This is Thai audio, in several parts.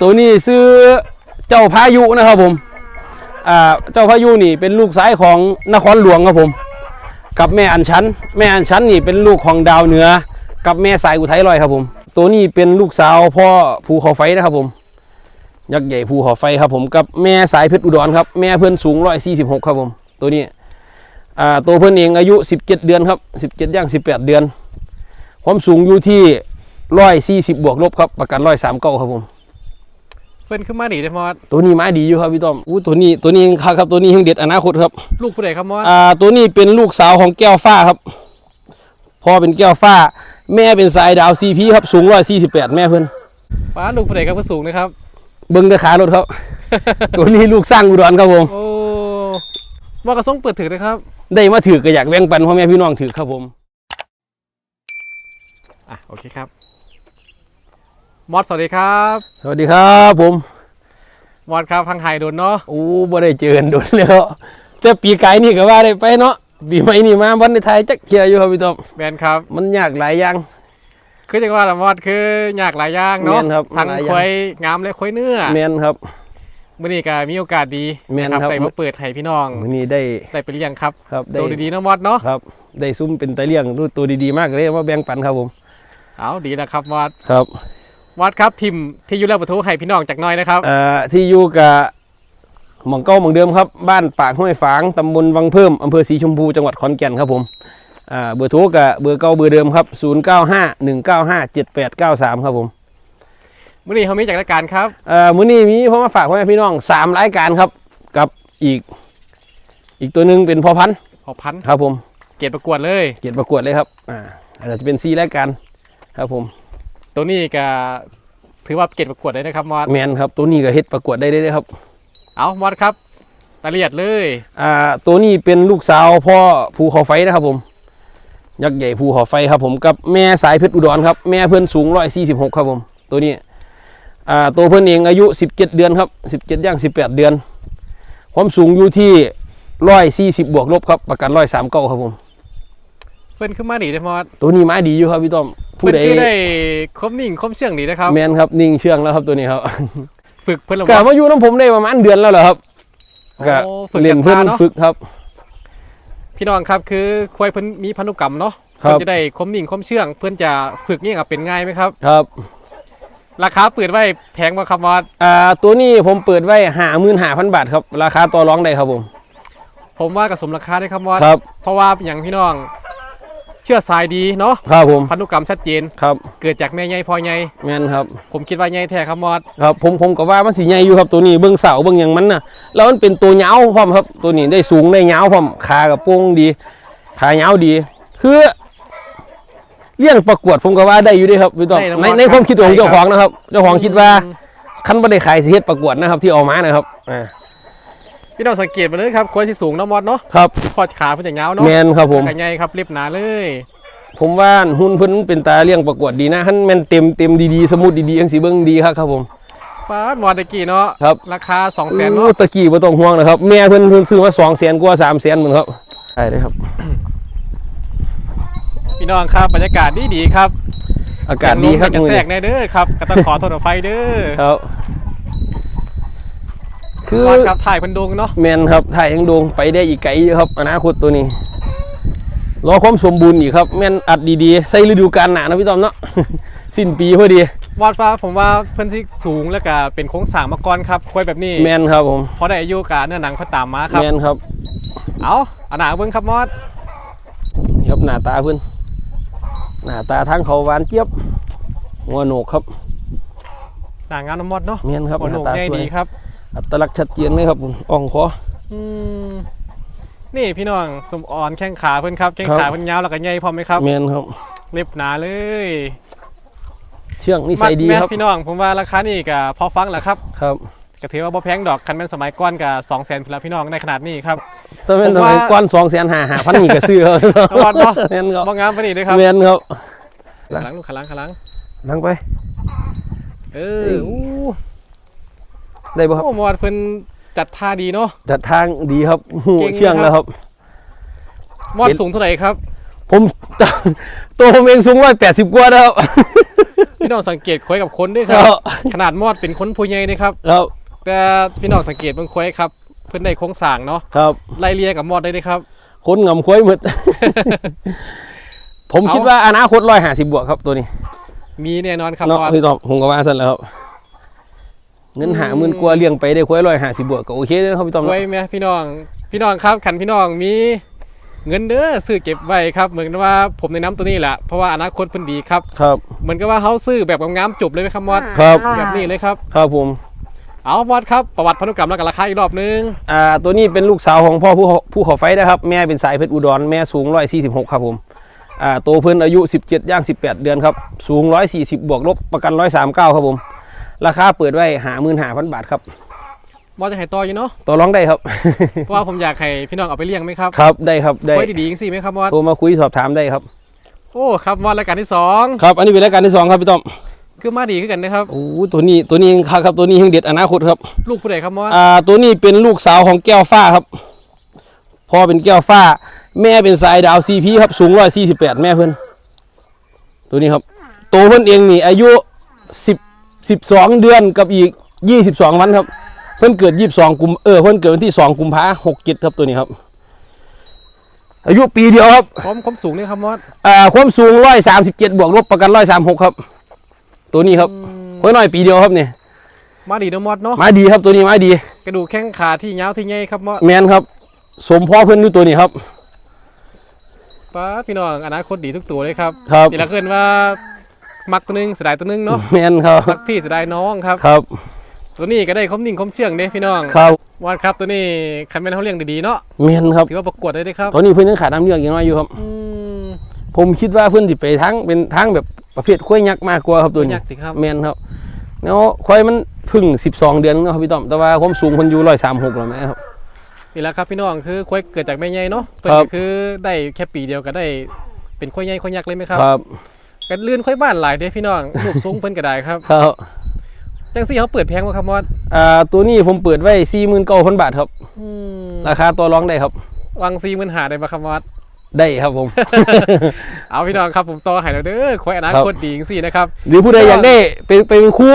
ตัวนี้ซื้อเจ้าพายุนะครับผมอ่าเจ้าพายุนี่เป็นลูกสายของนครหลวงครับผม กับแม่อัญชัน แม่อัญชันนี่เป็นลูกของดาวเหนือ กับแม่สายอุทัยลอยครับผม ตัวนี้เป็นลูกสาวพ่อภูเขาไฟนะครับผมยักษ์ใหญ่ภูเขาไฟครับผมกับแม่สายเพชรอุดรครับแม่เพื่อนสูงร้อยสี่สิบหกครับผม ตัวนี้อ่าตัวเพื่อนเองอายุสิบเจ็ดเดือนครับสิบเจ็ดย่างสิบแปดเดือน ความสูงอยู่ที่ร้อยสี่สิบบวกลบครับประกันร้อยสามเก้าครับผม เพิ่นขึ้นมาหนีได้มอดตัวนี้ไม้ดีอยู่ครับพี่ต้อมอู้ตัวนี้ตัวนี้ครับครับตัวนี้ยังเด็ดอนาคตครับ ลูกผู้ใดครับมอดอ่าตัวนี้เป็นลูกสาวของแก้วฟ้าครับพ่อเป็นแก้วฟ้า แม่เป็นสายดาวซีพีครับสูงร้อยสี่สิบแปดแม่เพื่อนป้าลูกผู้ใดครับก็สูงนะครับ เบิ้งแต่ขารถครับ ตัวนี้ลูกสร้างอุดรครับผมโอ้ว่ากระส่งเปิดถือนะครับ ได้มาถือก็อยากแบ่งปันพ่อแม่พี่น้องถือครับผมอะโอเคครับ มอดสวัสดีครับ สวัสดีครับผมมอดครับพังไฮโดนเนาะโอ้บ่ได้เจอกันโดนแล้วแต่ปีกายนี่ก็ว่าได้ไปเนาะปีใหม่นี่มาวันในไทยจักเทียอยู่ครับพี่ต้อมแมนครับ มันยากหลายอย่างคือจังว่าละมอดคืออยากหลายอย่างเนาะแม่นครับทั้งหลายอย่างควายงามและควายเนื้อแมนครับมื่อนี้ก็มีโอกาสดีแม่นนะครับไปมาเปิดให้พี่น้องวันนี้ได้ได้ไปเรียงครับครับได้ดูดีๆเนาะมอดเนาะครับ ได้ซุ้มเป็นตะเลี่ยงรูดตัวดีๆมากเลยมาแบ่งปันครับผม เอาดีนะครับมอดครับ มอดครับทีมที่อยู่แล้วประตูให้พี่น้องจากหน้อยนะครับ เอ่อที่อยู่กับหมองเก้าหมองเดิมครับ บ้านปากห้วยฝางตำบลวังเพิ่มอำเภอสีชมพูจังหวัดขอนแก่นครับผมอ่าเบอร์โทรกับเบอร์เก้าเบอร์เดิมครับ 0 9 5 1 9 5 7 8 9 3 ครับผมมื่อนี้เขามีจากรายการครับ เอ่อมื้อนี้มีผมมาฝากพ่อแม่พี่น้องสามรายการครับ กับอีก อีกตัวหนึ่งเป็นพอพันธุ์พอพันธุ์ครับผม เกียรติประกวดเลย เกียรติประกวดเลยครับ อ่าอาจจะเป็นซีรายการครับผม ตัวนี้ก็ถือว่าเกียรติประกวดเลยนะครับมอดแมนครับ ตัวนี้ก็เฮ็ดประกวดได้เลยครับ เอามอดครับรายละเอียดเลยอ่าตัวนี้เป็นลูกสาวพ่อภูเขาไฟนะครับผมยักษ์ใหญ่ภูเขาไฟครับ ผมกับแม่สายเพชรอุดรครับ แม่เพื่อนสูงร้อยสี่สิบหกครับผม ตัวนี้อ่าตัวเพื่อนเองอายุสิบเจ็ดเดือนครับสิบเจ็ดย่างสิบแปดเดือน ความสูงอยู่ที่ร้อยสี่สิบบวกลบครับ ประกันร้อยสามเก้าครับผมเพิ่นขึ้นมาหนีได้มอดตัวนี้ไม้ดีอยู่ครับพี่ต้อมผู้เพิ่นใดคือได้คมนิ่งคมเชื่องดีนะครับแมนครับนิ่งเชื่องแล้วครับตัวนี้ครับ ฝึกเพิ่นละกะมอดมาอยู่น้ำผมได้ประมาณเดือนแล้วเหรอครับกะโอ้ฝึกเรียนจากเพื่อนพาเนาะฝึกครับ พี่น้องครับคือควายเพิ่นมีพันธุกรรมเนาะครับเพิ่นจะได้คมนิ่งคมเชื่อง เพิ่นจะฝึกนี่กับเป็นง่ายไหมครับ ครับ ราคาเปิดไว้แพงบ่ครับมอดอ่าตัวนี้ผมเปิดไว้หาหมื่นหาพันบาทครับ ราคาต่อรองได้ครับผม ผมว่ากับสมราคาได้ครับมอดครับเพราะว่าอย่างพี่น้อง เชื่อสายดีเนาะครับผมพันธุกรรมชัดเจนครับ เกิดจากแม่ใหญ่พ่อใหญ่แม่นครับ ผมคิดว่าใหญ่แท้ครับมอดครับผมผมก็ว่ามันสีใหญ่อยู่ครับตัวนี้เบื้องเสาเบื้องหยังมันน่ะแล้วมันเป็นตัวเหงาวพร้อมครับ ตัวนี้ได้สูงได้เหงาวพร้อมขากับโป้งดีขาเหงาวดี คือเลี้ยงประกวดผมก็ว่าได้อยู่เด้วยครับพี่ต้อมได้นะในมอสในความคิดของได้ครับเจ้าของนะครับ เจ้าของคิดว่าคันบ่ได้ขายสิเฮ็ดประกวดนะครับ ที่เออกมานะครับอ่า พี่น้องสังเกตมาเลยครับควายที่สูงเนาะมอดเนาะครับพอดขาเพิ่นจะยาวเนาะแมนครับผม ขาใหญ่ครับเรียบหนาเลยผมว่าหุ้นเพิ่นเป็นตาเลี้ยงประกวดดีนะท่านแม่นเต็มเต็มดีๆสมุดดีๆจังสิเบิ่งดีครับครับผม ป้าดมอดตะกี้เนาะครับ ราคา2 0 0 0 0 0โอ้เนาะตะกี้บ่ต้องห่วงนะครับ แม่เพิ่นเพิ่นซื้อมา200,000กว่า300,000เหมือนครับใช่เลยครับ พี่น้องครับบรรยากาศดีดีๆครับอากาศดีครับเสียงลมก็จะมื้อแทรนี้กในเด้อครับก็ต้องขอโทษอภัยเด้อ ครับ คือมอดครับถ่ายเพิ่นดงเนาะแมนครับถ่ายยังโดงไปได้อีกไกลอยู่ครับ อนาคตตัวนี้รอความสมบูรณ์อีกครับแม่นอัดดีๆ ใส่ฤดูกาลหนานะพี่ต้อมเนาะ สิ้นปีพอดีมอดฟ้าผมว่าเพิ่นสิสูงแล้วก็เป็นโครงสร้างมาก่อนครับควายแบบนี้แมนครับผมพอได้อายุกะเนื้อหนังเขาตามมาครับแมนครับ เอาเอาหนาเบิ่งครับมอดนี่ครับหน้าตาเพิ่นหน้าตาทางเขาหวานเจี๊ยบหัวโหนกครับหนางามน้ำมอดเนาะแมนครับโอ้หโหน้าตาใหญ่สวยดีครับ อัตลักษณ์ชัดเจนเลยครับผมอ่องคออืมนี่พี่น้องสมอ่อนแข้งขาเพิ่นครับแข้งครับขาเพิ่นยาวแล้วก็ใหญ่พร้อมไหมครับแมนครับ เล็บหนาเลย เชื่องนิสัยดีแม่นครับพี่น้องผมว่าราคานี่ก็พอฟังแหละครับครับก็ถือว่าบ่แพงดอกคันแม่นสมัยก่อนก็2 0 0 0 0 0พี่น้องในขนาดนี้ครับถ้าเป็นผมสว่ามัยก้อนสองแสนหาหาพันนี่ก็ซื้อครับเอาก่อนเนาะแมนครับบ่งามปานนี้เด้อครับแมนครับขลังลูกขลังขลังลังไป เอออู้ ได้ป่ะครับโอ้หมอดเพิ่นจัดท่าดีเนาะจัดทางดีครับหูเก่งเชื่องครับแล้วครับมอดเห็นสูงเท่าไหร่ครับ ผมตัวผมเองสูงร้อยแปดสิบกว่าแล้วครับพี่น้องสังเกตควายกับคนด้วยคครัรับบขนาดมอดเป็นคนผู้ใหญ่เลยครับครับแต่พี่น้องสังเกตเบางควายครับ เพิ่นได้โครงสร้างเนาะครับไล่เลียกับมอดได้เลยครับคนงำคุ้ยหมดผมเอาคิดว่าอนาคตร้อยห้าสิบบวกครับตัวนี้ มีแน่นอนครับเนาะมอดพี่ตอบผมก็ว่าสั้นแล้วครับ เงินหาหมื่นกว่าเลี้ยงไปได้คุ้ยร้อยห้าสิบบวกก็โอเคเลยครับพี่ตอมไว้ไหมพี่น้องพี่น้องครับขันพี่น้องมีเงินเด้อซื้อเก็บไว้ครับเหมือนกับว่าผมในน้ำตัวนี้แหละเพราะว่าอนาคตเพิ่นดีครับครับเหมือนกับว่าเขาซื้อแบบงามๆจบเลยไหมครับมอดครับแบบนี้เลยครับครับผมเอามอดครับประวัติพันธุกรรมแล้วกันราคาอีกรอบนึงอ่าตัวนี้เป็นลูกสาวของพ่อผู้เขาผู้เขาไฟนะครับ แม่เป็นสายเพชรอุดรแม่สูงร้อยสี่สิบหกครับผมอ่าโตเพิ่นอายุสิบเจ็ดย่างสิบแปดเดือนครับ สูงร้อยสี่สิบบวกลบประกันร้อยสามเก้าครับผม ราคาเปิดไว้หาหมื่นหาพันบาทครับมอดจะให้ต่ออยู่เนาะต่อรองได้ครับ เพราะว่าผมอยากให้พี่น้องเอาไปเลี้ยงไหมครับ ครับได้ครับได้ไว้ดีๆจังสิไหมครับมอดโทรมาคุยสอบถามได้ครับ โอ้ครับมอดรายการที่สองครับอันนี้เป็นรายการที่สองครับพี่ต้อมคือมาดีขึ้นกันนะครับโอ้ตัวนี้ตัวนี้ครับครับตัวนี้ยังเด็ดอนาคตครับ ลูกผู้ใดครับมอดอ่าตัวนี้เป็นลูกสาวของแก้วฟ้าครับพ่อเป็นแก้วฟ้า แม่เป็นสายดาวซีพีครับสูงร้อยสี่สิบแปดแม่เพิ่นตัวนี้ครับ โตเพิ่นเองนี่อายุสิบ สิบสองเดือนกับอีกยี่สิบสองวันครับ เพิ่นเกิดยี่สิบสองกุมเออเพิ่นเกิดวันที่สองกุมภาหกเจ็ดครับตัวนี้ครับ อายุปีเดียวครับความความสูงเนี่ยครับมอดอ่าความสูงร้อยสามสิบเจ็ดบวกลบประกันร้อยสามหกครับ ตัวนี้ครับค่อยน้อยปีเดียวครับเนี่ยมาดีเนาะมอดเนาะมาดีครับตัวนี้มาดี กระดูกแข้งขาที่ยาวที่ใหญ่ครับมอดแมนครับ สมพ่อเพื่อนด้วยตัวนี้ครับป้าพี่น้องอนาคตดีทุกตัวเลยครับครับนี่ละเกินว่า มักตัวหนึงเสียดายตัวหนึงเนาะแมนครับมักพี่เสียดายน้องครับครับ ตัวนี้ก็ได้คมนิ่งคมเชื่องเด้พี่น้องครับวาดครับตัวนี้คันเป็นเขาเลี้ยงดีๆเนาะแมนครับถือว่าประกวดได้เลยครับตอนนี้เพื่อนยังขาดน้ำเลือดอย่างน้อยอยู่ครับอืมผมคิดว่าเพื่อนสิไปทั้งเป็นทั้งแบบประเภทคุ้ยยักษ์มากกว่าครับตัวนี้ยากสิครับแมนครับแล้วควายมันเพึ่ง 12 เดือนเนาะครับพี่ต้อมแต่ว่าความสูงคนอยู่ร้อยสามหกแล้วไหมครับนี่แหละครับพี่น้องคือควายเกิดจากแม่ใหญ่เนาะเพิ่นครับก็คือได้แค่ปีเดียวก็ได้เป็นควายใหญ่ควายยักษ์เลยไหมครับครับ กันลื่นควายบ้านหลายเด้พี่น้องลูกสูงเพิ่นก็ได้ครับครับจังซี่เขาเปิดแพงบ่ครับมอดอ่าตัวนี้ผมเปิดไว้สี่หมื่นเก้าพันบาทครับอืมราคาตัวร้องได้ครับวาง4 0 0 0หาได้บ่ครับมอดได้ครับผม เอาพี่น้องครับผมต่อให้แล้วเด้อควายอนาคตดีจังซี่นะครับ หรือผู้ใดอยากได้เป็นเป็นครู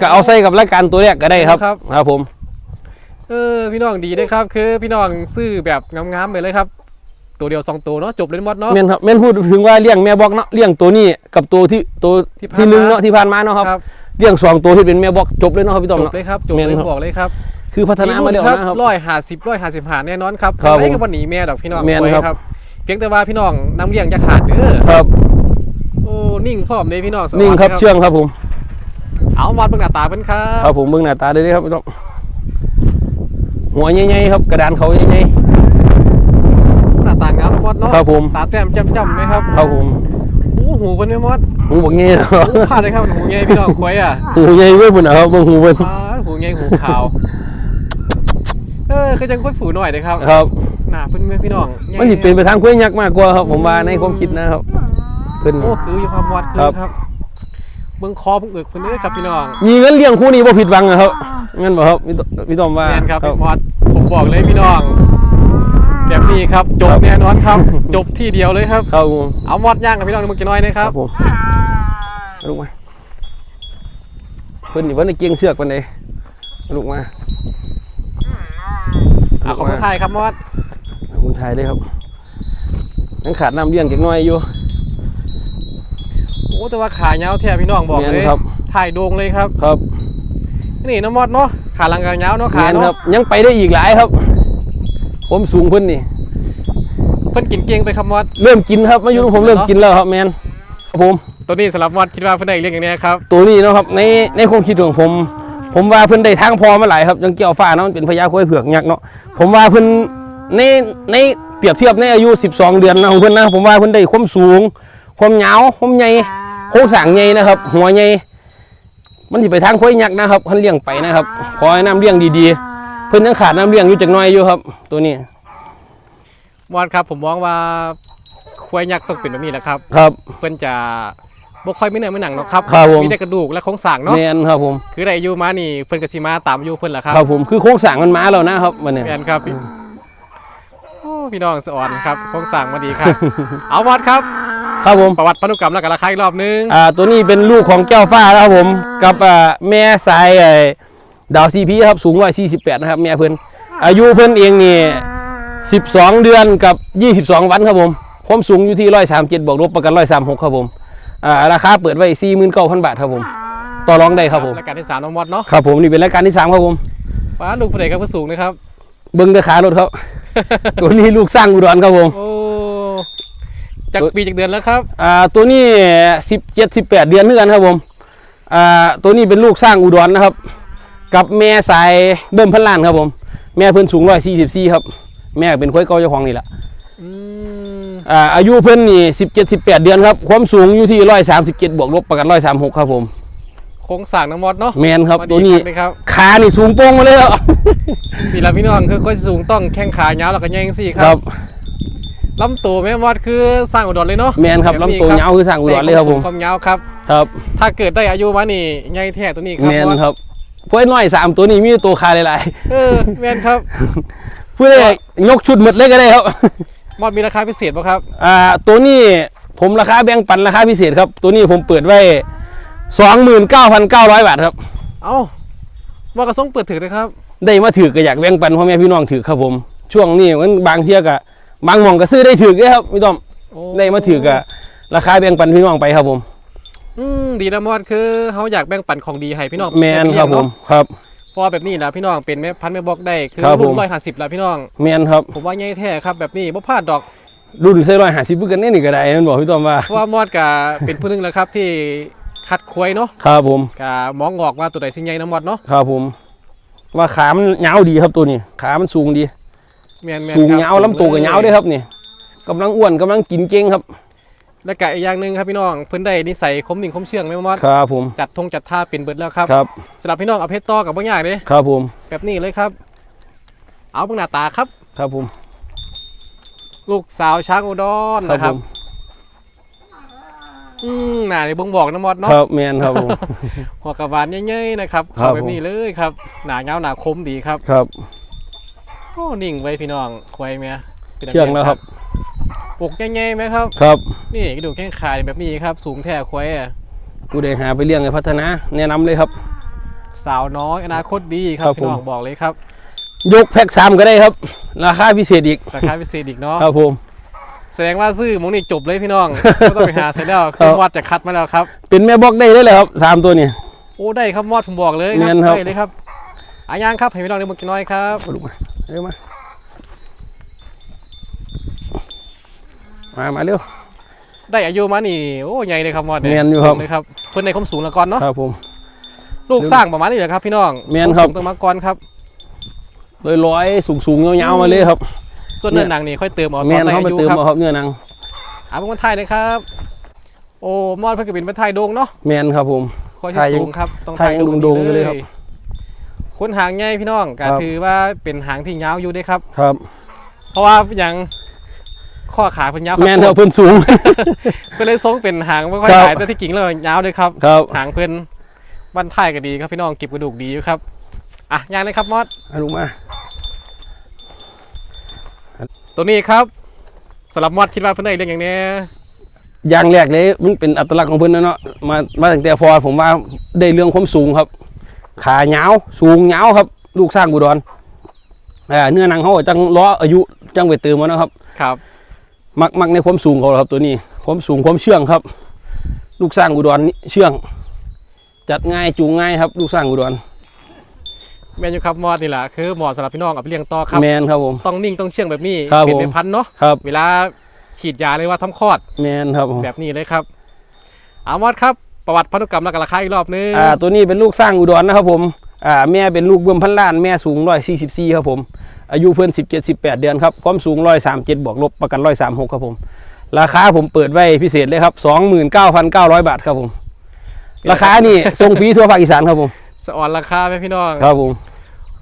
ก็เอาใส่กับรายการตัวแรกก็ได้ครับ ครับครับผม เออพี่น้องดีด้วยครับ คือพี่น้องซื้อแบบงามๆไปเลยครับ ตัวเดียวสองตัวเนาะจบเลยหมดเนาะแม่นครับแม่นพูดถึงว่าเลี้ยงแม่บอกเนาะเลี้ยงตัวนี้กับตัวที่ตัวที่ผ่านที่หนึ่งมาเนาะที่ผ่านมาเนาะครับครับเลี้ยงสองตัวที่เป็นแม่บอกจบเลยเนาะครับพี่ต้อมจบเนาะเลยครับจบแม่นเลยครับบอกเลยครับคือพัฒนามาแล้วนะครับร้อยห้าสิบร้อยห้าสิบหาแน่นอนครับครับไม่ผมกับวันหนีแม่ดอกพี่น้องแม่นไว้ครับ เพียงแต่ว่าพี่น้องน้ำเลี้ยงจะขาดเด้อครับโอ้นิ่งพร้อมเลยพี่น้องสวัสดีนิ่งครับเชื่องครับผม เอามาเบิ่งหน้าตาเป็นครัครับบผมเบิ่งหน้าตาได้เลยครับพี่ต้อมหัวใหญ่ๆครับกระดานเขาใหญ่ห น้าตางามนะมดเนาะๆครับผมตาแต้มจ้ำๆไหมครับครับผมโอ้หูเป็นไหมมดหูบักเงี้ยเนาะโอ้พลาดเลยครับหูใหญ่พี่น้องควายอะหูใหญ่เว้ยพุ่นนะครับเบิ่งหูเพิ่นพลาดหูใหญ่หูขาวเออคือจังค่อยผูหน่อยเลยครับ ครับหน้าเพิ่นไหมพี่น้องใหญ่มันสิเป็นไปทางคุ้ยยักษ์มากกว่าครับ ผมว่าในความคิดนะครับเพิ่นโอ้คืออยู่ความวัดคือครับครับเบิ่งคอเบิ่งเอึกเพิ่นเด้อครับพี่น้องมีเงินเลี้ยงคู่นี้บ่ผิดหวังอะครับงั้นบ่ครับพี่ต้อมพี่ต้อมว่าแม่นครับพี่มอดผมบอกเลยพี่น้อง แบบนี้ครับจบแน่นอนครับ จบที่เดียวเลยครับ ครับผมเอามอดย่างกับพี่น้องมึงจะน้อยนะครับผมลูกมาเพิ่นนี่ว่าในเกียงเสือกปานใดลูกมาอะขอบคุณไทยครับมอดคุณไทยเลยครับยังขาดน้ำเลี้ยงจักหน่อยอยู่โอ้แต่ว่าขาเงาวแท้พี่น้องบอกแม่เลนยครับ ถ่ายโด่งเลยครับ ครับนี่น้องมอดเนาะขาลังกางเงาวเนาะขาแม่นครัเนาะบยังไปได้อีกหลายครับ ผมสูงเพิ่นนี่ เพิ่นกินเก่งไปครับมอดเริ่มกินครับมาอยู่กับผมเริ่มกินแล้วครับแมนครับผมตัวนี้สำหรับมอดคิดว่าเพิ่นได้เรื่องอย่างนี้ครับตัวนี้เนาะครับในในความคิดของผม ผมว่าเพิ่นได้ทางพอมาหลายครับยังเกี่ยวฟ้าเนาะมันเป็นพญาควายเผือกยักษ์เนาะผมว่าเพิ่นในในเปรียบเทียบในอายุ 12 เดือนนะของเพิ่นนะผมว่าเพิ่นได้ความสูง ความยาวความใหญ่โครงสร้างใหญ่นะครับ หัวใหญ่มันสิไปทางควายยักษ์นะครับเพิ่นเลี้ยงไปนะครับขอให้น้ำเลี้ยงดีๆ เพิ่นยังขาดน้ำเลี้ยงอยู่จักหน่อยอยู่ครับ ตัวนี้มอดครับผมมองว่าควายยักษ์ต้องเป็นแบบนี้แหละครับ ครับ เพิ่นจะบ่ค่อยไม่เนื้อไม่หนังหรอกครับครับผม มีแต่กระดูกและโครงสร้างเนาะแมนครับผมคือได้อายุมานี่เพิ่นก็สิมาตามอายุเพิ่นล่ะครับครับผมคือโครงสร้างมันมาแล้วนะครับมันเนี่ย แม่นครับพี่โอ้พี่น้องสะอ่อนครับโครงสร้างมาดีครับ เอาวัดครับ ครับผม ประวัติพันธุกรรมแล้วก็ราคาอีกรอบนึง อ่าตัวนี้เป็นลูกของแก้วฟ้านะครับผม กับอ่าแม่สายไอ้ ดาวซีพีครับสูง148นะครับแม่เพิ่นอายุเพิ่นเองนี่12เดือนกับ22วันครับผมความสูงอยู่ที่137บวกลบประกัน136ครับผมอ่าราคาเปิดไว้49,000บาทครับผมต่อรองได้ครับผมรายการที่สามน้องมอดเนาะครับผมนี่เป็นรายการที่สามครับผมฟ้าลูกผู้ใดก็ผู้สูงนะครับเบิ้งแต่ขารถครับตัวนี้ลูกสร้างอุดรครับผมโอ้จากปีจากเดือนแล้วครับอ่าตัวนี้สิบเจ็ดสิบแปดเดือนเหมือนกันครับผมอ่าตัวนี้เป็นลูกสร้างอุดรนะครับ กับแม่สายเบิ่มพันล้านครับผม แม่เพิ่นสูงร้อยสี่สิบสี่ครับ แม่เป็นควายเก่าเจ้าของนี่แหละอืมอ่าอายุเพิ่นนี่สิบเจ็ดสิบแปดเดือนครับ ความสูงอยู่ที่ร้อยสามสิบเจ็ดบวกลบประกันร้อยสามหกครับผมโครงสร้างน้องมอดเนาะแมนครับมาดีตัวนี้เลยครับขานี่สูงโป้งมาเลยครับนี่ละพี่น้องคือค่อยสูงต้องแข้งขายาวแล้วก็แย่งสี่คครัรับบลำตัวแม่มอดคือสร้างอุดรเลยเนาะแมนครับแบบนี้ลำตัวครับยาวคือสร้างอุดรเลยครับผมความยาวครับ ครับ ถ้าเกิดได้อายุมานี่ใหญ่แท้ตัวนี้ครับแมนมอดครับ พวกไอ้น้อยสามตัวนี้มีตัวคาหลายเออแมนครับๆเพื่อยกชุดหมดเลยก็ได้ครับ มอดมีราคาพิเศษป่ะครับอ่าตัวนี้ผมราคาแบ่งปันราคาพิเศษครับ ตัวนี้ผมเปิดไว้สองหมื่นเก้าพันเก้าร้อยบาทครับ เอ้ามอดกระส่งเปิดถือเลยครับได้มาถือก็อยากแบ่งปันพ่อแม่พี่น้องถือครับผม ช่วงนี้มันบางเที่ยกะบางหม่องก็ซื้อได้ถือเด้อครับพี่ต้อมโอ้ได้มาถือกะราคาแบ่งปันพี่น้องไปครับผม อืมดีนะมอดคือเขาอยากแบ่งปันของดีให้พี่น้องแมนครับผมครับเพราะว่าแบบนี้นะพี่น้องเป็นแม่พันธุ์แม่บอกได้คือครับผมรุ่นร้อยห้าสิบแล้วพี่น้องแมนครับผมว่าใหญ่แท้ครับแบบนี้บ่พลาดดอกรุ่นใส่ร้อยห้าสิบเพื่อกันแน่นี่ก็ได้มันบอกพี่ต้อมว่าเพราะว่ามอดกะเป็นผู้หนึงแล้วครับที่คัดควายเนาะครับผมกะมองออกว่าตัวใดสิใหญ่นะมอดเนาะครับผม ว่าขามันยาวดีครับตัวนี้ ขามันสูงดีแมนแมนสูงครับยาวลำตัวก็ยาวด้วยครับนี่กำลังอ้วนกำลังกินเก่งครับ และกะอีกอย่างหนึ่งครับพี่น้องเพิ่นได้นิสัยคมหนิ่งคมเชื่องแม่มอดครับผมจัดทงจัดท่าเป็นเบิดแล้วครับครับสำหรับพี่น้องเอาเพชรต่อกับบ่ยากเด้ครับผมแบบนี้เลยครับ เอาเบิ่งหน้าตาครับ ครับผม ลูกสาวช้างอุดรครับนะคผรับมอืมหน้าในบ่งบอกนะมอดเนาะครับแมนครับผมหัวกระบาลใหญ่ๆนะครับครับเข้าแบบนี้เลยครับหนาเงาหนาคมดีครับครับโอ้นิ่งไว้พี่น้องควายเมียป็นอันเชื่องแล้วครับ ปกใหญ่ๆไหมครับ ครับ นี่กระดูกแข้งขาแบบนี้ครับ สูงแท้ควายอะผู้ใดหาไปเลี้ยงให้พัฒนา แนะนำเลยครับ สาวน้อยอนาคตดีครัครับบพี่น้องผมบอกเลยครับ ยกแพ็กสามก็ได้ครับ ราคาพิเศษอีก ราคาพิเศษอีกเนาะ ครับผม แสดงว่าซื้อหมงนี่จบเลยพี่น้องไม่ต้องไปหาใส่แล้วครัคือบมอดจะคัดมาแล้วครับ เป็นแม่บอกได้เลยเหรอครับสามตัวนี่โอ้ได้ครับมอดผมบอกเลยแม่นครับได้เลยครับอายางครับให้พี่น้องได้หมดกินน้อยครับเอาลูกมาเร็วมา มามาเร็ว ได้อายุมานี่โอ้ใหญ่เลยครับมอดแม่นอยู่ครับ สูงเลยครับเพิ่นในความสูงแล้วก่อนเนาะครับผม ลูกสร้างประมาณนี้แหละครับพี่น้องแม่นครับ สูงต้องมาก่อนครับ ลอยร้อยสูงสูงๆยาวๆมาเลยครับส่วนเนื้อหนังนี่ค่อยเติมเอาแมนตอเข้ามาอายุเติมครับเอาครับเนื้อหนังอ่าเป็นคนไทยเลยครับ โอ้มอดเพิ่นก็เป็นคนไทยโด่งเนาะแมนครับผมค่อยไทยยังสูงครับต้องไทยยังโด่งๆอยู่เลยครับ คนหางใหญ่พี่น้องก็ครับถือว่าเป็นหางที่ยาวอยู่เด้ครับ ครับ เพราะว่าอย่าง ข้อขาเพิ่นยาวแมนครับเพิ่นสูง เพิ่นเลยทรงเป็นหางไม่ค่อยครับหายแต่ที่จริงแล้วยาวเลยครับ ครับ หางเพิ่นบ้านท้ายก็ดีครับพี่น้องเก็บกระดูกดีอยู่ครับอะย่างเลยครับมอดเอาลูกมาตัวนี้ครับสำหรับมอดคิดว่าเพิ่นได้เรื่องอย่างแนี้อย่างแรกเลยมันเป็นอัตลักษณ์ของเพิ่นนะเนาะมามาตั้งแต่พอผมว่าได้เรื่องความสูงครับ ขายาวสูงยาวครับ ลูกสร้างบุดรอ่าเนื้อหนังเขาก็จังล้ออายุจังไปเติมมาเนาะครับ ครับ มักมักในความสูงเขาครับตัวนี้ความสูงความเชื่องครับ ลูกสร้างอุดรนี่เชื่อง จัดง่ายจูงง่ายครับ ลูกสร้างอุดรแมนอยู่ครับมอดนี่แหละคือเหมาะสำหรับพี่น้องเอาไปเลี้ยงต่อครับแมนครับผมต้องนิ่งต้องเชื่องแบบนี้ครับเป็นผมเป็นพันธุ์เนาะครับเวลาฉีดยาเลยว่าทำคลอดแมนครับผมแบบนี้เลยครับอามอดครับประวัติพันธุกรรมและก็ราคาอีกรอบนึงอ่าตัวนี้เป็นลูกสร้างอุดรนะครับผมอ่าแม่เป็นลูกเบิ่มพันล้านแม่สูงร้อยสี่สิบสี่ครับผม อายุเพิ่นสิบเจ็ดสิบแปดเดือนครับความสูงร้อยสามเจ็ดบวกลบประกันร้อยสามหกครับผม ราคาผมเปิดไว้พิเศษเลยครับสองหมื่นเก้าพันเก้าร้อยบาทครับผม ราคานี่ส่งฟรีทั่วภาคอีสานครับผมสะออนราคาไหมพี่น้องครับผม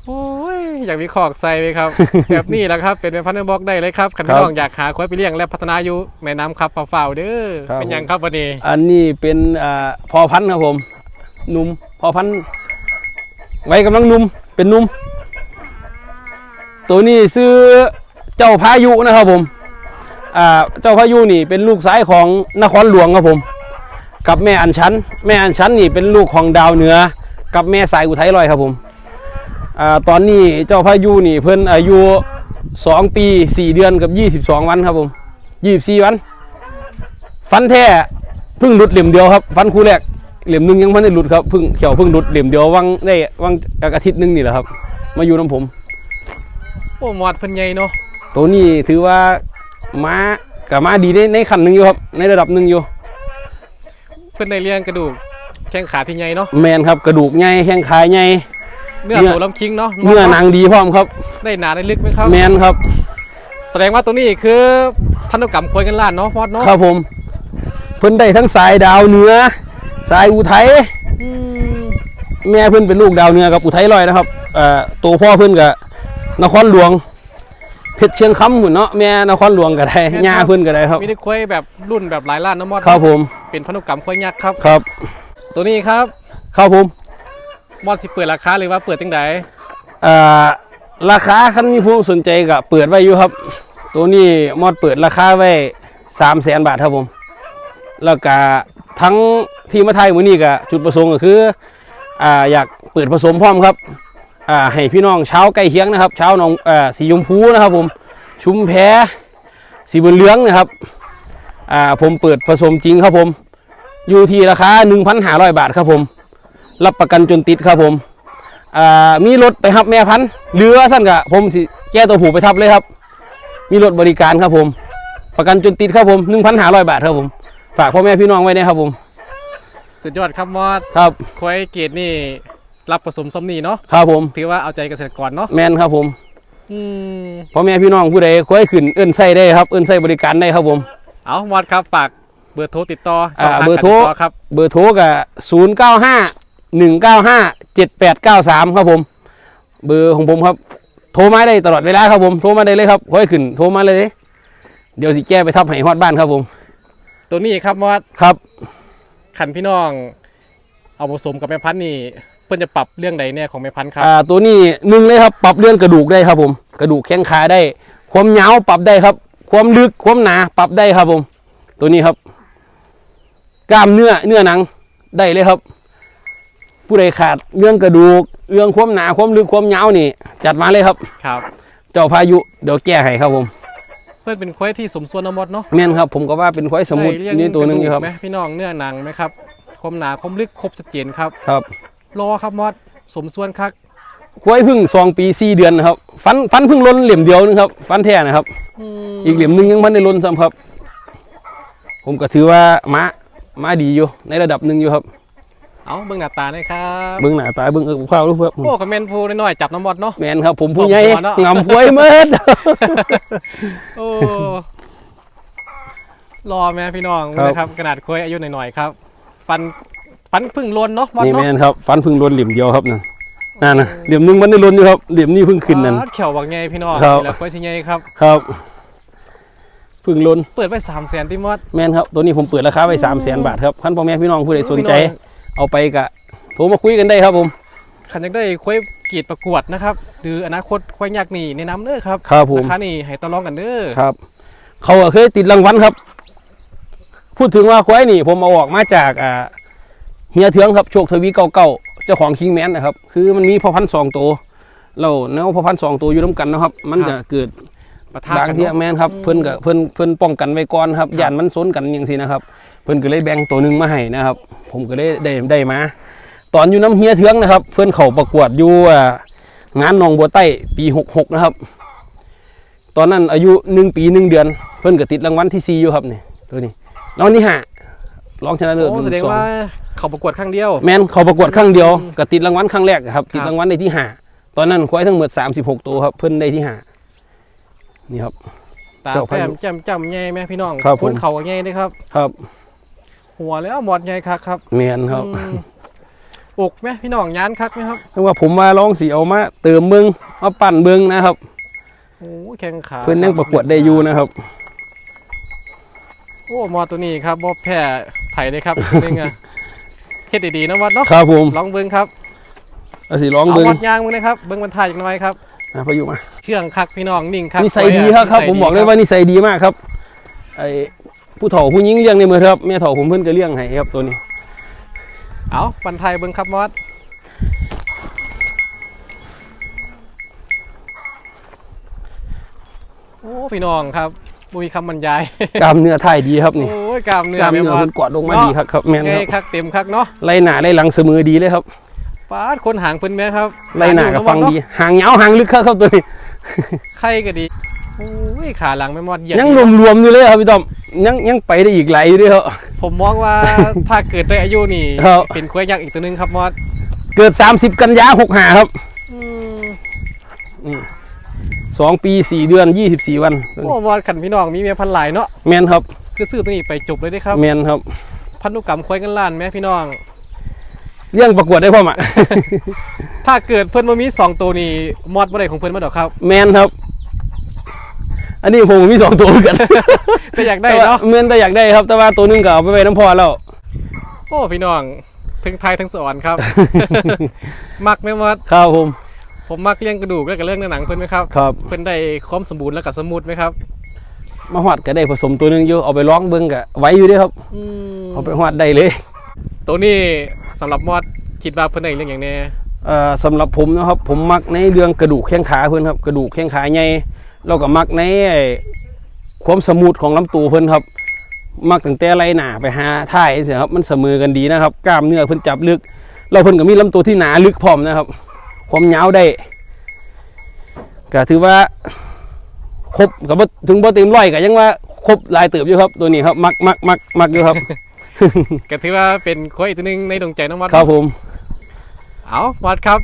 โอ้ยอยากมีขอกใส่ไหมครับ แบบนี้แหละครับเป็นเป็นพันธุ์บล็อกได้เลยครับคันครัพี่บน้องอยากหาควายไปเลี้ยงและพัฒนาอยู่แนะนำครับฝ่าวๆเด้อครับเป็นหยังครับวันนี้ อันนี้เป็นอ่าพอพันธุ์ครับผมหนุ่มพอพันธุ์ไว้กำลังหนุ่มเป็นหนุ่ม ตัวนี้ซื้อเจ้าพายุนะครับผมอ่าเจ้าพายุนี่เป็นลูกสายของนครหลวงครับผม กับแม่อัญชัน แม่อัญชันนี่เป็นลูกของดาวเหนือ กับแม่สายอุทัยลอยครับผมอ่าตอนนี้เจ้าพายุนี่เพิ่นอายุ2ปี4เดือนกับ22วันครับผม24วัน ฟันแท้เพิ่งหลุดเหลี่ยมเดียวครับ ฟันคู่แรกเหลี่ยมหนึงยังไม่ได้หลุดครับเพิ่งเขียวเพิ่งหลุดเหลี่ยมเดียววังได้วังอาทิตย์หนึงนี่แหละครับ มาอยู่น้ำผม โอ้หมอดเพิ่นใหญ่เนาะตัวนี้ถือว่าม้ากับม้าดีในในขั้นหนึ่งอยู่ครับ ในระดับหนึ่งอยู่ เพิ่นได้เลี้ยงกระดูกแข้งขาที่ใหญ่เนาะแมนครับกระดูกใหญ่แข้งขาใหญ่เนื้อเนื้อตัวลำคิงเนาะเนื้อหนังดีพร้อมครับ ได้หนาได้ลึกไหมครับ แมนครับ แสดงว่าตัวนี้คือพันธุกรรมควยกันล้านเนาะมอดเนาะครับผม เพิ่นได้ทั้งสายดาวเหนือ สายอุทัยอืมแม่เพิ่นเป็นลูกดาวเหนือกับอุทัยลอยนะครับเอ่อตัวพ่อเพิ่นกับ นครหลวงเพชรเชียงคำหุ่นเนาะแม่นครหลวงก็ได้ย่าเพิ่นก็ได้ครับมีได้ควยแบบรุ่นแบบหลายล้านเนาะมอดครับผม เป็นพันธุกรรมควยยักษ์ครับครับ ตัวนี้ครับครับผมมอดสิเปิดราคาหรือว่าเปิดจังไดเอ่อราคาคันมีผู้สนใจก็เปิดไว้อยู่ครับ ตัวนี้มอดเปิดราคาไว้สามแสนบาทครับผม แล้วก็ทั้งที่มาไทยมือนี้ก็จุดประสงค์ก็คืออ่าอยากเปิดผสมพร้อมครับอ่า ให้พี่น้องชาวใกล้เคียงนะครับชาวหนองอ่าสียมพูนะครับผมชุมแพสีบุญเหลืองนะครับอ่าผมเปิดผสมจริงครับผม อยู่ที่ราคา 1,500 บาทครับผม รับประกันจนติดครับผมอ่ามีรถไปรับแม่พันธุ์หรือว่าสั้นกะผมสิแก้ตัวผูไปทับเลยครับ มีรถบริการครับผม ประกันจนติดครับผม1,500 บาทครับผม ฝากพ่อแม่พี่น้องไว้นะครับผม สุดยอดครับมอดครับควยเกรดนี่ รับผสมสำนีเนาะครับผมถือว่าเอาใจเกษตรกรเนาะแมนครับผมอืมพ่อแม่พี่น้องผู้ใดค่อยขึ้นเอื้นไส้ได้ครับเอื้นไส้บริการได้ครับผม เอามอดครับฝากเบอร์โทรติดต่ออ่าช่งทางเบอร์โทรกติดต่อครับเบอร์โทรกับ0 9 5 1 9 5 7 8 9 3ครับผม เบอร์ของผมครับ โทรมาได้ตลอดเวลาครับผมโทรมาได้เลยครับค่อยขึ้นโทรมาเลย เดี๋ยวสิแก้ไปทับให้ฮอดบ้านครับผม ตัวนี้ครับมอดครับขันพี่น้องเอาผสมกับแม่พันธุ์นี่ เพื่อนจะปรับเรื่องใดเนี่ยของแม่พันธุ์ครับอ่าตัวนี้หนึ่งเลยครับปรับเรื่องกระดูกได้ครับผม กระดูกแข้งขาได้ ความยาวปรับได้ครับ ความลึกความหนาปรับได้ครับผม ตัวนี้ครับ กล้ามเนื้อเนื้อหนังได้เลยครับ ผู้ใดขาดเรื่องกระดูกเรื่องความหนาความลึกความยาวนี่ จัดมาเลยครับ ครับ เจ้าพายุเดี๋ยวแก้ให้ครับผม เพื่อนเป็นควายที่สมส่วนเนาะมอดเนาะแม่นครับผมก็ว่าเป็นควายสมุทรได้เรียงนี่ตัวหนึงอยู่ครับ กะดูกไหมพี่น้องเนื้อหนังไหมครับความหนาความลึกครบชัดเจนครับ ครับ รอครับมอดสมส่วนครับควายเพึ่งสองปีสี่เดือนนะครับฟันฟันเพึ่งล้นเหลี่ยมเดียวนึงครับ ฟันแท้นะครับอืมอีกเหลี่ยมหนึงยังมันได้ล้นซ้ำครับ ผมก็ถือว่าม้าม้าดีอยู่ในระดับหนึ่งอยู่ครับ เอาเบิ่งหน้าตาหน่อยครับเบิ้งหน้าตาเบิ้งเออข้าวรู้เพื่อโอ้คอมเมนต์พูน้อยๆจับน้ำมอดเนาะแมนครับ ผมผู้ใหญ่ผมหัวเนาะงำพวยเมิดโอ้รอแม่พี่น้องครับนะครับขนาดควายอายุหน่อยๆครับ ฟัน ฟันพึ่งลนเนาะมอดนี่แมเนาะนครับฟันเพึ่งล้นเหลี่ยมเดียวครับนั่นนั่นนะเหลี่ยมหนึงมันได้ล้นอยู่ครับเหลี่ยมนี้เพิ่งขึ้นนั่นอ๋อเขียวบักไงพี่น้องครับแล้วควายสิไงครับครับเพึ่งล้นเปิดไป3 0 0 0 0นที่มอดแมนครับตัวนี้ผมเปิดราคาไว้สามแสนบาทครับขั้นพ่อแม่พี่น้องผู้ใดสนใจ เอาไปกะโทรมาคุยกันได้ครับผมขันยังได้ควายกรีดประกวดนะครับหรืออนาคตควายยักษ์นี่แนะนำเด้อครับครับผมราคานี่ให้ต่อรองกันเด้อครับ เขาก็เคยติดรางวัลครับ พูดถึงว่าควายนี่ ผมเอาออกมาจากอ่า เฮียเทืองครับโชคทวีเก้าเก้าเจ้าของคิงแมนนะครับ คือมันมีพ่อพันธุ์สองตัวเราเนื้อพ่อพันธุ์สองตัวอยู่น้ำกันนะครับ มันจะเกิดประทะบางกันที่เนาะแมนครับเพิ่นกับเพิ่นเพิ่นป้องกันไว้ก่อนครับครับย่านมันซนกันอย่างสินะครับ เพิ่นก็เลยแบ่งตัวหนึ่งมาให้นะครับ ผมก็เลยได้ได้มา ตอนอยู่น้ำเฮียเทืองนะครับ เพิ่นเขาประกวดอยู่อ่างานหนองบัวใต้ปีหกหกนะครับ ตอนนั้นอายุหนึ่งปีหนึ่งเดือน เพิ่นก็ติดรางวัลที่สี่อยู่ครับนี่ตัวนี้รางวัลที่ห้ารองชนะเลิศโอ้รุ่นแสดงสอง ว่า เขาประกวดครั้งเดียว แมนเขาประกวดครั้งเดียวอืมก็ติดรางวัลครั้งแรกครับ ติดครับรางวัลในที่ห้าตอนนั้นควายทั้งหมด36ตัวครับ เพิ่นได้ที่ห้านี่ครับตาเจ้าพายุแป้มจำจำใหญ่ไหมพี่น้องครับผมนเขาใหญ่เลยครับ ครับ หัวแล้วหมดใหญ่คักครับแมนครับอืมอกไหมพี่น้องยานคักไหมครับเพราะว่าผมมาลองสีเอามาเติมเบิงมาปั่นเบิงนะครับโอ้แข้งขาเพิ่นยังประกวดได้อยู่นะครับโอ้หมอตัวนี้ครับบ่แพ้ไผ่เลยครับนี่ไง เฮ็ดดีๆนะวัดเนาะครับผมลองเบิ้งครับเอาสิลองเอาเบิงวัดยางมึงนะครับเบิ้งบรรทายอีกหน่อยครับนะพายุมาเชื่องคักพี่น้องนิ่งคักนิสัยดีครับครับ ผมบอกเลยว่านิสัยดีมากครับไอ้ผู้เฒ่าผู้หญิงเลี้ยงในมือครับแม่เฒ่าผมเพิ่นก็เลี้ยงให้ครับตัวนี้ เอาปันไทยเบิ้งครับมอสโอ้พี่น้องครับบุยคำบรรยายกล้ามเนื้อไทยดีครับนี่โอ้ ยกล้ามเนื้อกล้ามเนื้อแม่มอเพิ่สนกอดลงมาดีครับครับแม่นไงครับคักเต็มคักเนาะไล่หน้าไล่หลังเสมอดีเลยครับปาดคนหางเพิ่นแม่ครับไล่หน้าก็ฟังดีเนาะหางเหงาหางลึกครับครับตัวนี้ไข่ก็ดีโอ้ยขาหลังแม่มอสเหยียดยังรวมๆอยู่เลยครับพี่ต้อมยังยังไปได้อีกหลายอยู่ด้วยครับผมมองว่าถ้าเกิดได้อายุนี่ครับเป็นควายยักษ์อีกตัวหนึงครับมอสเกิด 30 กันยา65ครับอืมสองปีสี่เดือน24วันโอ้มอสขันพี่น้องมีเมียพันหลายเนาะแมนครับ คือซื้อตัวนี้ไปจบเลยเด้ครับแมนครับ พันธุกรรมควายกันล้านแม่พี่น้องเรื่องประกวดได้พ่อมอะถ้าเกิดเพื่อนมามีสองตัวนี่มอดบ่ได้ของเพื่อนมาดอกครับ แมนครับ อันนี้ผมมีสองตัวเหมือนกัน แต่อยากได้แต่ว่เนาะแมนแต่อยากได้ครับ แต่ว่าตัวหนึงก็เอาไปไว้น้ำพอแล้ว โอ้พี่น้องทั้งไทยทั้งสวรรค์ครับ มักไหมมอดครับผม ผมมักเลี้ยงกระดูกแล้วก็เรื่องในหนังเพื่อนไหมครับ ครับ เพื่อนได้ความสมบูรณ์แล้วก็สมูทไหมครับ มาหอดก็ได้ผสมตัวหนึงอยู่เอาไปร้องเบิ้งก็ไว้อยู่เด้วยครับอืมเอาไปหอดได้เลย ตัวนี้สำหรับมอดคิดว่าเพื่อนได้เรื่องอย่างแนี้เอ่อสำหรับผมนะครับ ผมมักในเรื่องกระดูกแข้งขาเพิ่นครับ กระดูกแข้งขาใหญ่แล้วก็มักในไอ้ความสมูทของลำตัวเพิ่นครับ มักตั้งแต่ไหล่หนาไปหาท้ายเสียครับมันเสมอกันดีนะครับ กล้ามเนื้อเพิ่นจับลึก เราเพิ่นก็มีลำตัวที่หนาลึกพร้อมนะครับ ความยาวได้ก็ถือว่า ครบกับถึงบ่เต็มร้อยก็ยังว่าครบหลายเติบอยู่ครับ ตัวนี้ครับมักมักมักมักอยู่ครับก็ถือว่าเป็นควายอีกตัวหนึงในดวงใจน้องมอดครับผม เอามอดครับ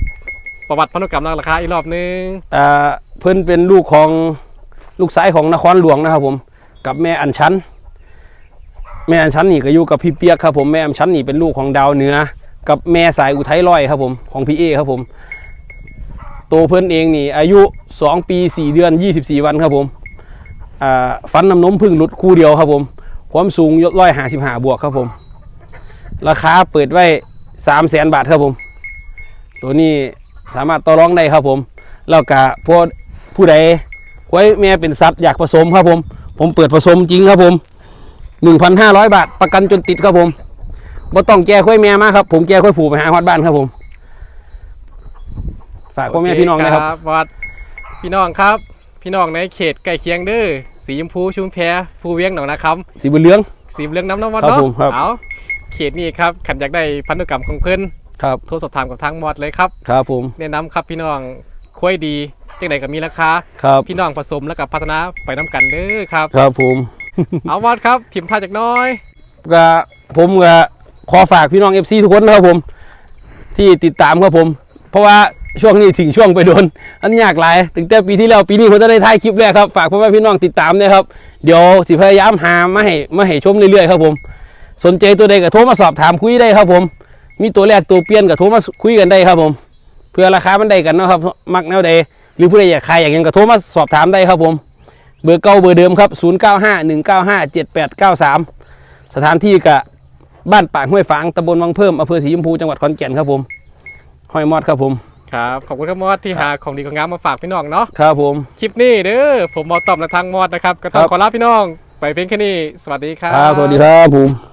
ประวัติพันธุกรรมราคาอีกรอบหนึงอ่าเพิ่นเป็นลูกของลูกสายของนครหลวงนะครับ ผม กับแม่อัญชันแม่อัญชันนี่ก็อยู่กับพี่เปียกครับผมแม่อัญชันนี่เป็นลูกของดาวเหนือ กับแม่สายอุทัยร้อยครับผมของพี่เอครับผมโตวเพิ่อนเองนี่อายุ 2 ปี 4 เดือน 24 วันครับผมฟันน้ำนมพึ่งหลุดคู่เดียวครับผม ความสูงยศร้อยห้าสิบห้าบวกครับผม ราคาเปิดไว้สามแสนบาทครับผม ตัวนี้สามารถต่อรองได้ครับผม แล้วก็พวกผู้ใดไว้แม่เป็นสัตว์อยากผสมครับผม ผมเปิดผสมจริงครับผม1,500บาทประกันจนติดครับผมบ่ต้องแก้ค่อยแม่มาครับ ผมแก้ค่อยผูกไปหาฮอดบ้านครับผม ฝากพ่อแม่พี่น้องนะครับวัดพี่น้องครับ พี่น้องในเขตใกล้เคียงเด้อสีชมพูชุมแพภูเวียงหนองนาคสีบุญเลื้องำสีเหลืองน้ำน้ำวัดครับเนาะผมครับเอาเขตนี้ครับขันอยากได้พันธุกรรมของเพิ่นครับโทรสอบถามกับทางมอดเลยครับครับผมแนะนำครับพี่น้องคุ้ยดีจังใดก็มีราคาครับพี่น้องผสมแล้วก็พัฒนาไปน้กันเด้อครับ ครับผมเอามอดครับพิมพ์ท่าจากน้อยก็ผมก็ขอฝากพี่น้อง FC ทุกคนนะครับผม ที่ติดตามครับผม เพราะว่า ช่วงนี้ถึงช่วงไปโดนอันยากหลายตั้งแต่ปีที่แล้วปีนี้ผมจะได้ถ่ายคลิปแรกครับฝากพ่อแม่พี่น้องติดตามนะครับเดี๋ยวสิพยายามหามาให้มาให้ชมเรื่อยๆครับผม สนใจตัวใดก็โทรมาสอบถามคุยได้ครับผม มีตัวแรกตัวเปลี่ยนก็โทรมาคุยกันได้ครับผม เพื่อราคามันได้กันนะครับมักแนวใดหรือผู้ใดอยากขายอย่างยังก็โทรมาสอบถามได้ครับผม เบอร์เก่าเบอร์เดิมครับ 0951957893 สถานที่กับบ้านปากห้วยฝางตำบลวังเพิ่มอำเภอศรีชมพูจังหวัดขอนแก่นครับผมห้อยมอดครับผม ครับ ขอบคุณครับมอดที่หาของดีของงามมาฝากพี่น้องเนาะครับผม คลิปนี้เด้อผมมอตอมและทางมอดนะครับ ก็ต้องครับ ขอลาพี่น้อง ไปเพียงแค่นี้ สวัสดีครับ ครับสวัสดีครับผม